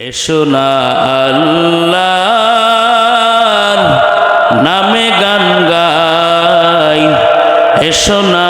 এসো না আল্লাহ নামে গান গাই। এসো না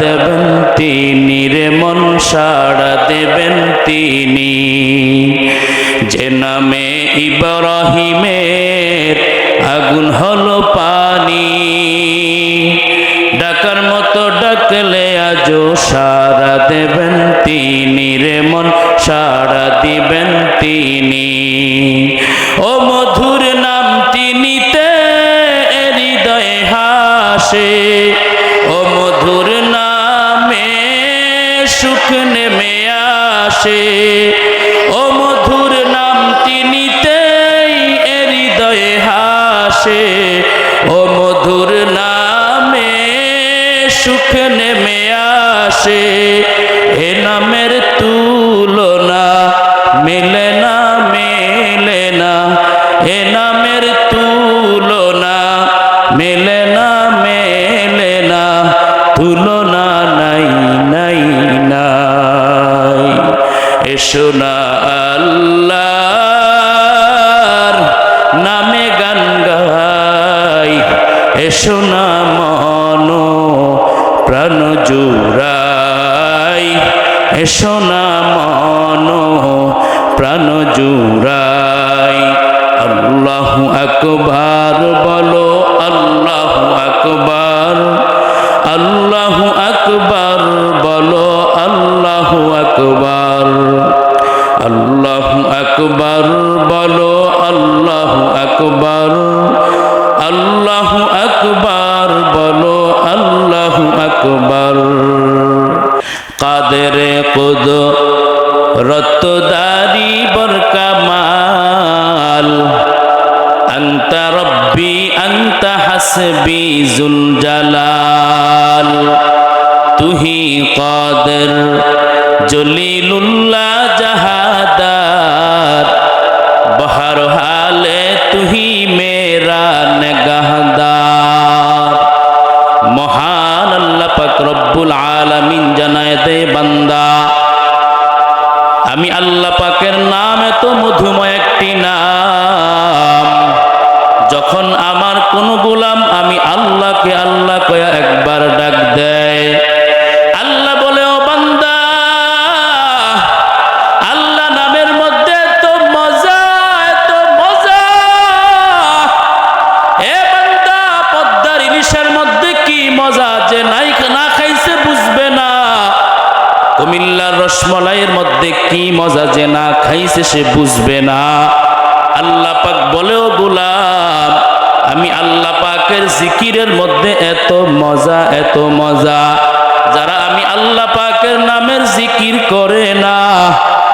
দেবেন তিনি রে মন সাড়া দেবেন তিনি। যে নামে ইব্রাহিমের আগুন হলো পানি। ডাকার মতো ডাকলে আজও সাড়া দেবেন তিনি রে মন সারা দিবেন তিনি। হে নামে আল্লাহ আকবর বলো আল্লাহ আকবর। আল্লাহ আকবর। রব্বুল আলামিন জানায় দে বান্দা আমি আল্লাহ পাকের নাম এত মধুময় একটি নাম রসমলাইয়ের মধ্যে কি মজা যে না খাইছে সে বুঝবে না। আল্লাহ পাক বলেও, গুলাম, আমি আল্লাহ পাকের জিকিরের মধ্যে এত মজা এত মজা। যারা আমি আল্লাহ পাকের নামের জিকির করে না,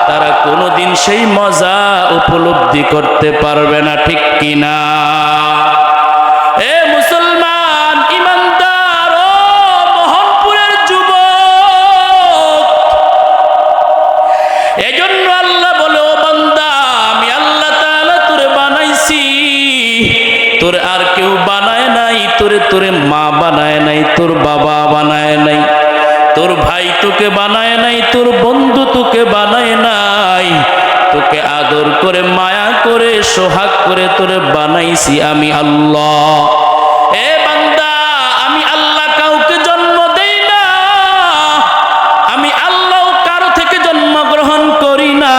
তারা কোনোদিন সেই মজা উপলব্ধি করতে পারবে না, ঠিক কিনা? করে, সোহাগ করে তোরে বানাইছি আমি আল্লাহ। এ বান্দা, আমি আল্লাহ কাউকে জন্ম দেই না। আমি আল্লাহ কারও থেকে না।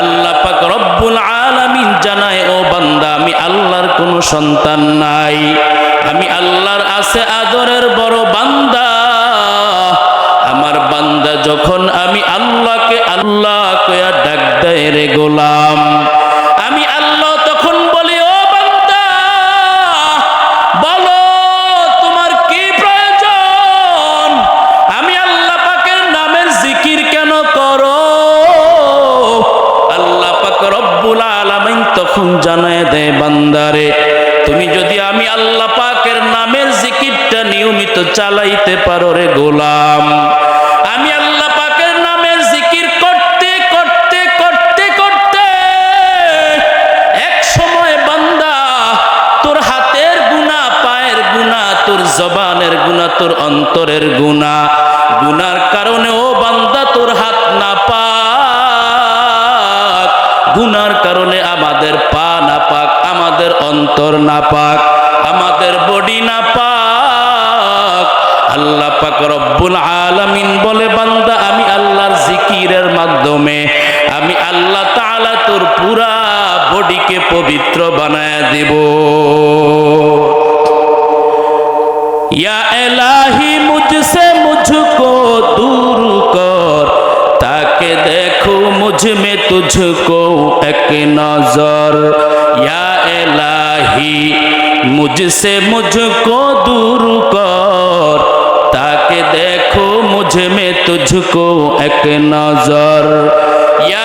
আল্লাহ জানায়, ও বান্দা, আমি আল্লাহর কোনো সন্তান নাই। পাক আমাদের বডি না পাক। আল্লাহ পাক রব্বুল আলামিন বলে, বান্দা, আমি আল্লাহর জিকিরের মাধ্যমে, আমি আল্লাহ তাআলা তোর পুরা বডিকে পবিত্র বানায় দেব। ইয়া এলাহি, মুঝসে মুঝকো দূর কর, তাকে দেখো মুঝমে তুঝকো এক নজর। ইয়া এলাহি इलाही मुझसे मुझको दूर कर ताकि देखो मुझमें तुझको एक नज़र। या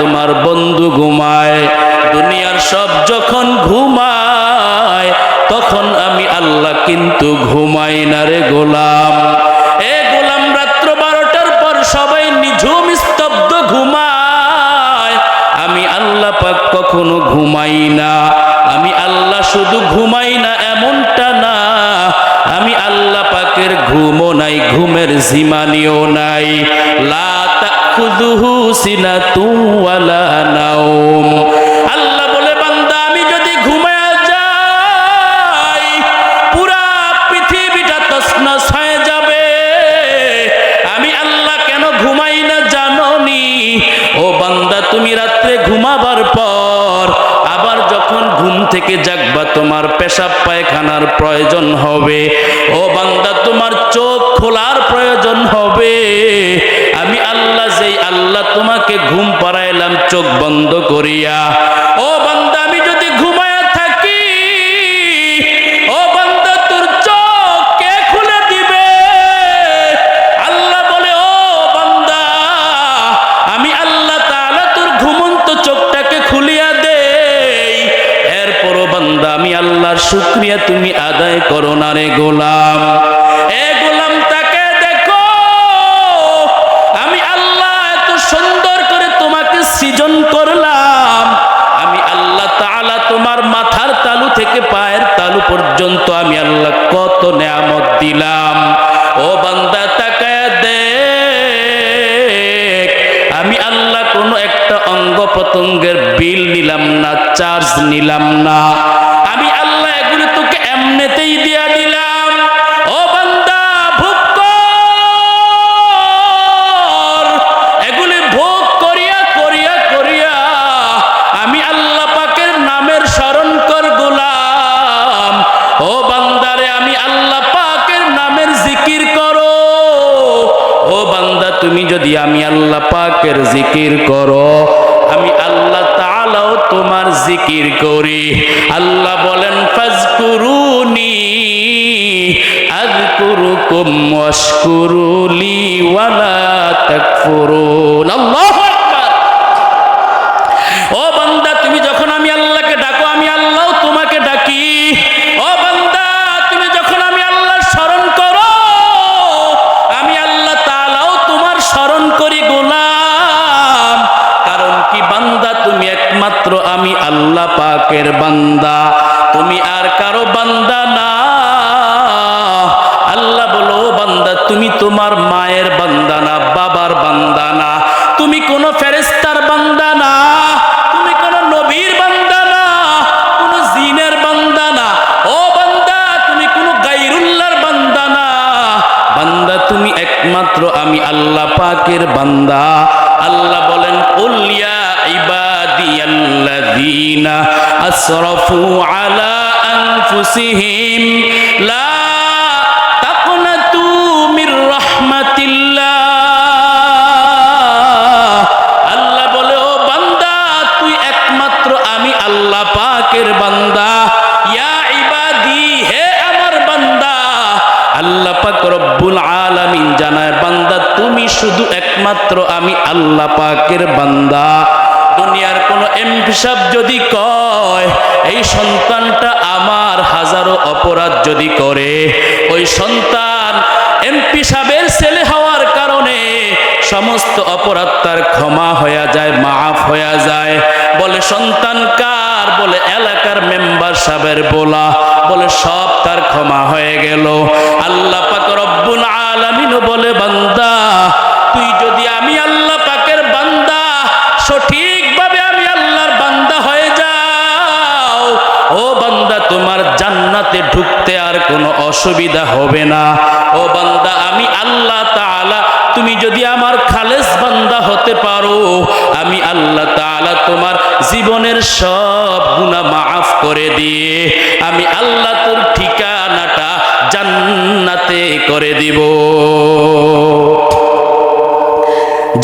তোমার বন্ধু ঘুমায়, দুনিয়ার সব যখন ঘুমায়, তখন আমি আল্লাহ কিন্তু ঘুমাই না রে গোলাম। এ গোলাম, রাত্র বারোটার পর সবাই নিঝুম, স্তব্ধ ঘুমায়। আমি আল্লাহ পাক কখনো ঘুমাই না। আমি আল্লাহ শুধু ঘুমাই না, এমনটা না। আমি আল্লাহ পাকের ঘুমও নাই, ঘুমের জিমানিও নাই। লা তাখুযুহু সিনাতুন ওয়ালা নাওম। আমি আল্লাহ কেন ঘুমাই না জাননি? ও বান্দা, তুমি রাত্রে ঘুমাবার পর আবার যখন ঘুম থেকে জাগবা, তোমার পেশাব পায়খানার প্রয়োজন হবে। ও বান্দা, তোমার চোখ খোলার ঘুম পাড়াইলাম, চোখ বন্ধ করিয়া। ও বান্দা, আমি যদি ঘুমায়া থাকি, ও বান্দা, তোর চোখ কে খুলে দিবে? আল্লাহ বলে, ও বান্দা, আমি আল্লাহ তাআলা তোর ঘুমন্ত চোখটাকে খুলিয়া দেই। এরপরও বান্দা, আমি আল্লাহর শুক্রিয়া তুমি আদায় করো না রে গোলাম। নিলাম না চার্জ নিলাম না। আমি আল্লাহ এগুলো তোকে এমনিতেই দিয়া দিলাম। ও বান্দা, ভোগ এগুলি ভোগ করিয়া করিয়া করিয়া আমি আল্লাহ পাকের নামের স্মরণ কর গোলাম। ও বান্দারে, আমি আল্লাহ পাকের নামের জিকির করো। ও বান্দা, তুমি যদি আমি আল্লাহ পাকের জিকির করো, আমি তোমার জিকির করি। আল্লাহ বলেন ফাজকুরুনি আযকুরুকুম ওয়াশকুরুলি ওয়ালা তাকফুরুন। আল্লাহু! বান্দা, তুমি আর কারও বান্দা না। আল্লাহ বলো, "ও বান্দা, তুমি তোমার মায়ের বান্দা না, বাবার বান্দা না। তুমি কোনো ফেরেস্তার বান্দা না। তুমি কোনো নবীর বান্দা না। কোনো জিনের বান্দা না। ও বান্দা, তুমি কোনো গাইরুল্লার বান্দা না। বান্দা, তুমি একমাত্র আমি আল্লাহ পাকের বান্দা। ইবাদিয়াল্লাযীনা আসরাফু আলা আনফুসিহিম লা তাকনাতু মির রাহমাতিল্লাহ আল্লাহ বলে, ও বান্দা, তুই একমাত্র আমি আল্লাহ পাকের বান্দা। ইয়া ইবাদি, হে আমার বান্দা। আল্লাহ পাক রব্বুল আলামিন জানায়, বান্দা, তুমি শুধু একমাত্র আমি আল্লাহ পাকের বান্দা। দুনিয়ার কোন এমপি সাহেব যদি কয়, এই সন্তানটা আমার হাজারো অপরাধ যদি করে, ওই সন্তান এমপি সাহেবের ছেলে হওয়ার কারণে সমস্ত অপরাধ তার ক্ষমা হয়ে যায়, মাফ হয়ে যায়। বলে, সন্তান কার? বলে, এলাকার মেম্বার সাহেবের বলা। বলে, সব তার ক্ষমা হয়ে গেল। আল্লাহ পাক রব্বুল আলামিন বলে, বান্দা, তুই যদি আমি আল্লাহ পাকের বান্দা জান্নাতে ঢুকতে আর কোনো অসুবিধা হবে না। ও বান্দা, আমি আল্লাহ তাআলা, তুমি যদি আমার খালেস বান্দা হতে পারো, আমি আল্লাহ তাআলা তোমার জীবনের সব গুনাহ মাফ করে দিয়ে, আমি আল্লাহ তোর ঠিকানাটা জান্নাতে করে দিব।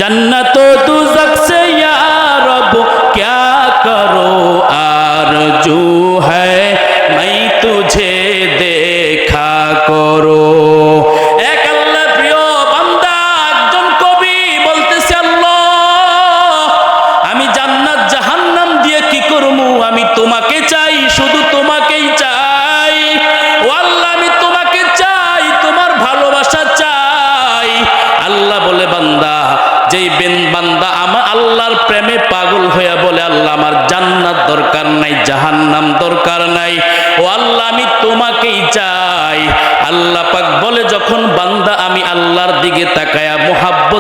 জান্নাত তু ইয়া রব, ক্যা করো আর জু হ্যায়? তুঝে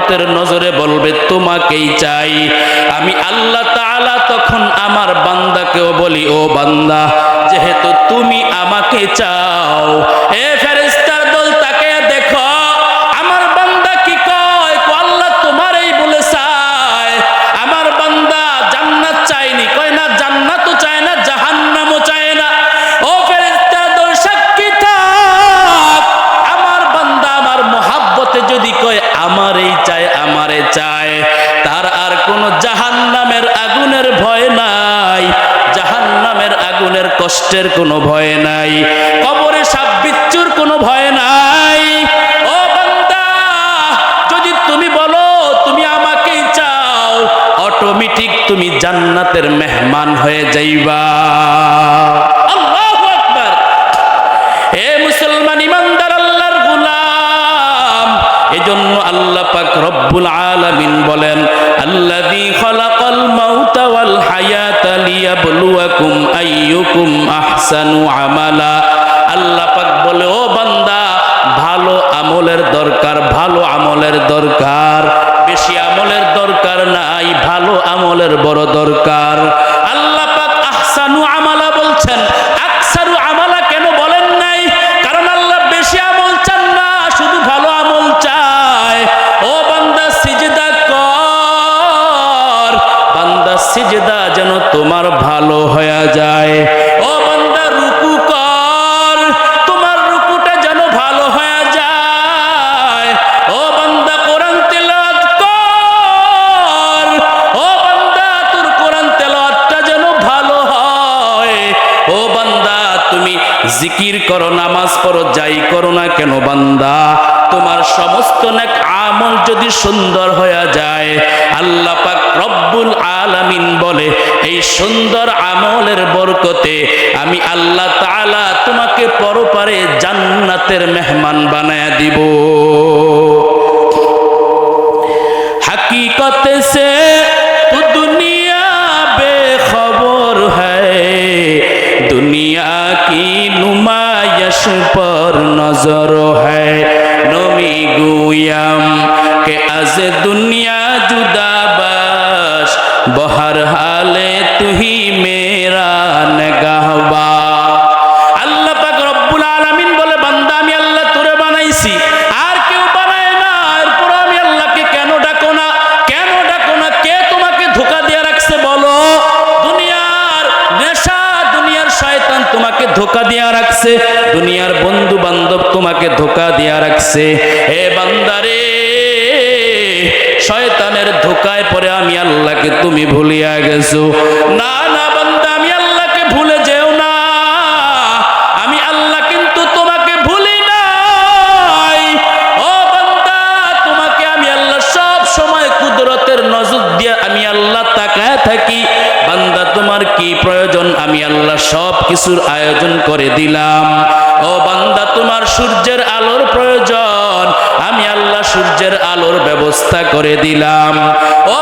মোহাব্বতের নজরে বলবে, তোমাকেই চাই। আমি আল্লাহ তাআলা তখন আমার বান্দাকেও বলি, ও বান্দা, যেহেতু তুমি আমাকে চাও এ ফেরেস্তার মুসলমান ইমানদার আল্লাহর গোলাম। এজন্য আল্লাহ পাক রব্বুল আলামিন বলেন, আল্লাযী খালাকাল মাউতা ওয়াল হায়াতা লিয়াবলুয়াকুম আইয়ুকুম আহসানু আমালা। আল্লাহ পাক বলে, ও বান্দা, ভালো আমলের দরকার, ভালো আমলের দরকার। বেশি আমলের দরকার নাই, ভালো আমলের বড় দরকার। আল্লাহ পাক আহসানু আমালা জান্নাতের মেহমান বানায় দিব। তুমি ভুলিয়া গেছো। না না, বান্দা, আমি আল্লাহকে ভুলে যেও না। আমি আল্লাহ কিন্তু তোমাকে ভুলি নাই। ও বান্দা, তোমাকে আমি আল্লাহ সব সময় কুদরতের নজর দিয়ে আমি আল্লাহ তাকায় থাকি। বান্দা, তোমার কি প্রয়োজন? আমি আল্লাহ সব কিছুর আয়োজন করে দিলাম। ও বান্দা, তোমার সূর্যের আলোর প্রয়োজন। আমি আল্লাহ সূর্যের আলোর ব্যবস্থা করে দিলাম। ও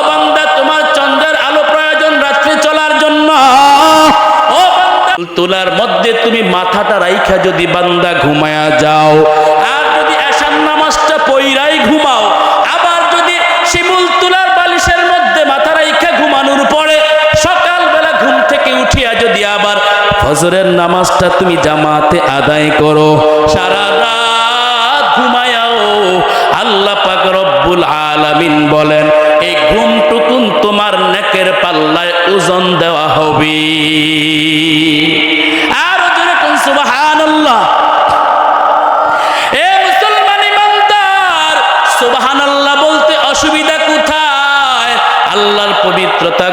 মধ্যে তুমি মাথাটা রাইখা যদি বান্দা ঘুমায়া যাও, আর যদি এশান নামাজটা পইরাই ঘুমাও, আবার যদি শিমুল তুলার বালিশের মধ্যে মাথা রাইখা ঘুমানোর পরে সকালবেলা ঘুম থেকে উঠিয়া যদি আবার ফজরের নামাজটা তুমি জামাতে আদায় করো, সারা রাত ঘুমায়াও। আল্লাহ পাক রব্বুল আলামিন বলেন, এই ঘুমটুকুন তোমার নেকের পাল্লায় ওজন দেওয়া হবে।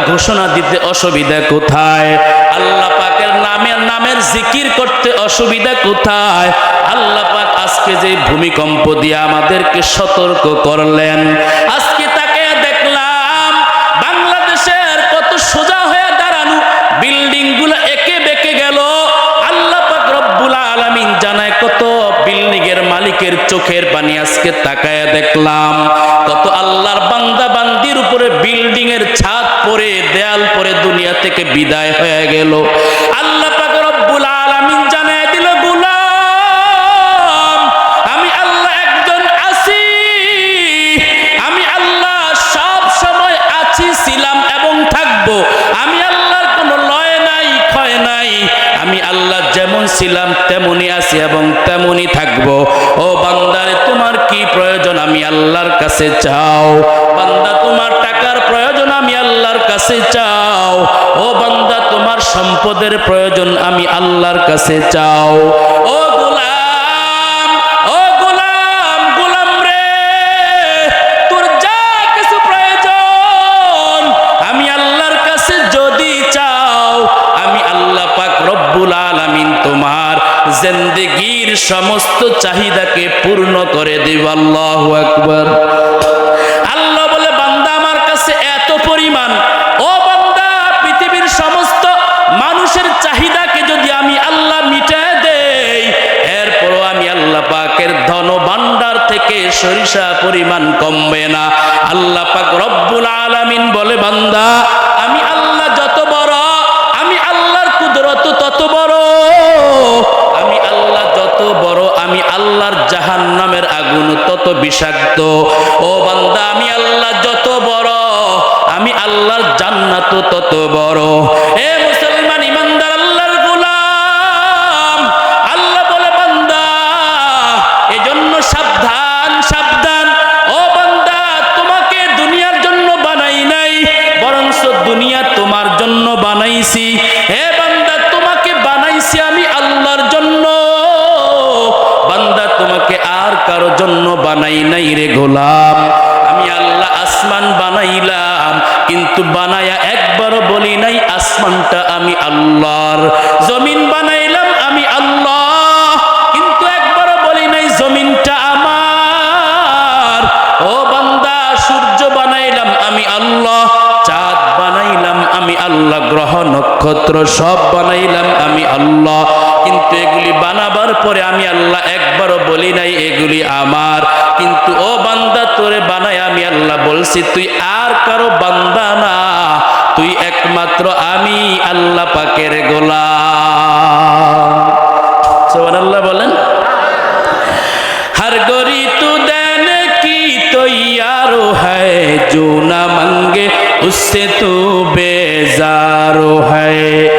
ঘোষণা দিতে অসুবিধা কোথায়? আল্লাহ পাকের নামের নামের জিকির করতে অসুবিধা কোথায়? আল্লাহ পাক আজকে যে ভূমিকম্প দিয়ে আমাদেরকে সতর্ক করলেন, আজকে তাকে দেখলাম বাংলাদেশের কত সোজা হয়ে দাঁড়ানো বিল্ডিংগুলো একে বেঁকে গেল। আল্লাহ পাক রব্বুল আলামিন জানায়, কত বিল্ডিং এর মালিকের চোখের পানি আজকে তাকায়া দেখলাম কত আল্লাহর বান্দা বান্দির উপরে বিল্ডিং এর ছাদ পরে দেয়াল পরে দুনিয়া থেকে বিদায় হয়ে গেল। আল্লাহ ছিলাম এবং থাকব। আমি আল্লাহর কোনো লয় নাই নাই। আমি আল্লাহ যেমন ছিলাম, তেমনই আছি এবং তেমনই থাকব। ও বান্দারে, তোমার কি প্রয়োজন? আমি আল্লাহর কাছে চাও। সম্পদের প্রয়োজন আমি আল্লাহর কাছে চাও। ও গোলাম ও গোলাম গোলাম রে, তোর যা কিছু প্রয়োজন আমি আল্লাহর কাছে যদি চাও, আমি আল্লাহ পাক রব্বুল আলামিন তোমার জিন্দেগির সমস্ত চাহিদাকে পূর্ণ করে দেব। আল্লাহু আকবার। বান্দা, আমি আল্লাহ যত বড়, আমি আল্লাহর কুদরত তত বড়। আমি আল্লাহ যত বড়, আমি আল্লাহর জাহান নামের আগুন তত বিষাক্ত। ও বান্দা, আমি আল্লাহ যত বড়, আমি আল্লাহর জান্নাত তত বড়। এ জন্য বানাই নাই রে গোলাম। আমি আল্লাহ আসমান বানাইলাম, কিন্তু বানায়া একবার বলি নাই, আসমানটা আমি আল্লাহর। জমিন বানাইলাম আমি আল্লাহ, কিন্তু একবার বলি নাই, জমিনটা আমার। ও বান্দা, সূর্য বানাইলাম আমি আল্লাহ, চাঁদ বানাইলাম আমি আল্লাহ, গ্রহ নক্ষত্র সব বানাইলাম আমি আল্লাহ। কিন্তু এগুলি বানাবার পরে আমি আল্লাহ একবারও বলি নাই, এগুলি আমার। কিন্তু ও বান্দা, তোরে বানাই আমি আল্লাহ বলছি, তুই আর কারও বান্দা না। তুই একমাত্র আমি আল্লাহ পাকের গোলা আল্লাহ বলেন। হর গরি তু দেন কি তৈয়ারো হ্যায় জো না মঙ্গে উসে তু বেজারো হ্যায়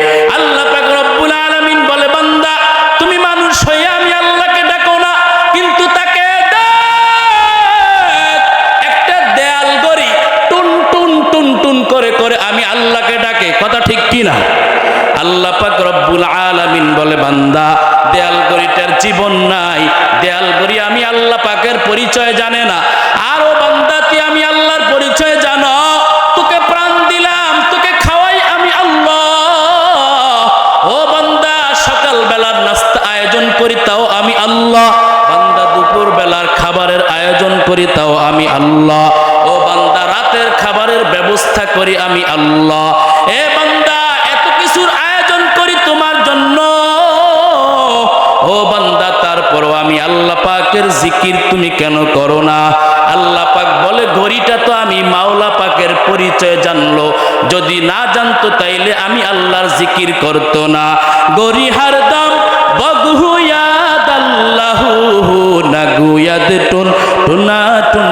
বলে, বান্দা, দেয়াল গড়িটার জীবন নাই। দেয়াল গড়ি আমি আল্লাহ পাকের পরিচয় জানে না। আরও বান্দা তুই আমি আল্লাহর পরিচয় জানো? তোকে প্রাণ দিলাম, তোকে খাওয়াই আমি আল্লাহ। ও বান্দা সকাল বেলার নাস্তা আয়োজন করি, তাও আমি আল্লাহ। বান্দা দুপুর বেলার খাবারের আয়োজন করি, তাও আমি আল্লাহ। ও বান্দা, রাতের খাবারের ব্যবস্থা করি, আমি আল্লাহ। পাকের তুমি কেন করো না? আল্লাহ পাক বলে, ঘড়িটা তো আমি মাওলা পাকের পরিচয় জানলো। যদি না জানতো তাইলে আমি আল্লাহর জিকির করতো না। গরিহার দাম বগুয়াদ আল্লাহু নাগুয়াদ টুন টুনা টুন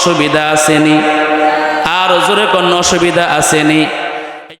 অসুবিধা আসেনি। আর জোরে কোনো অসুবিধা আসেনি।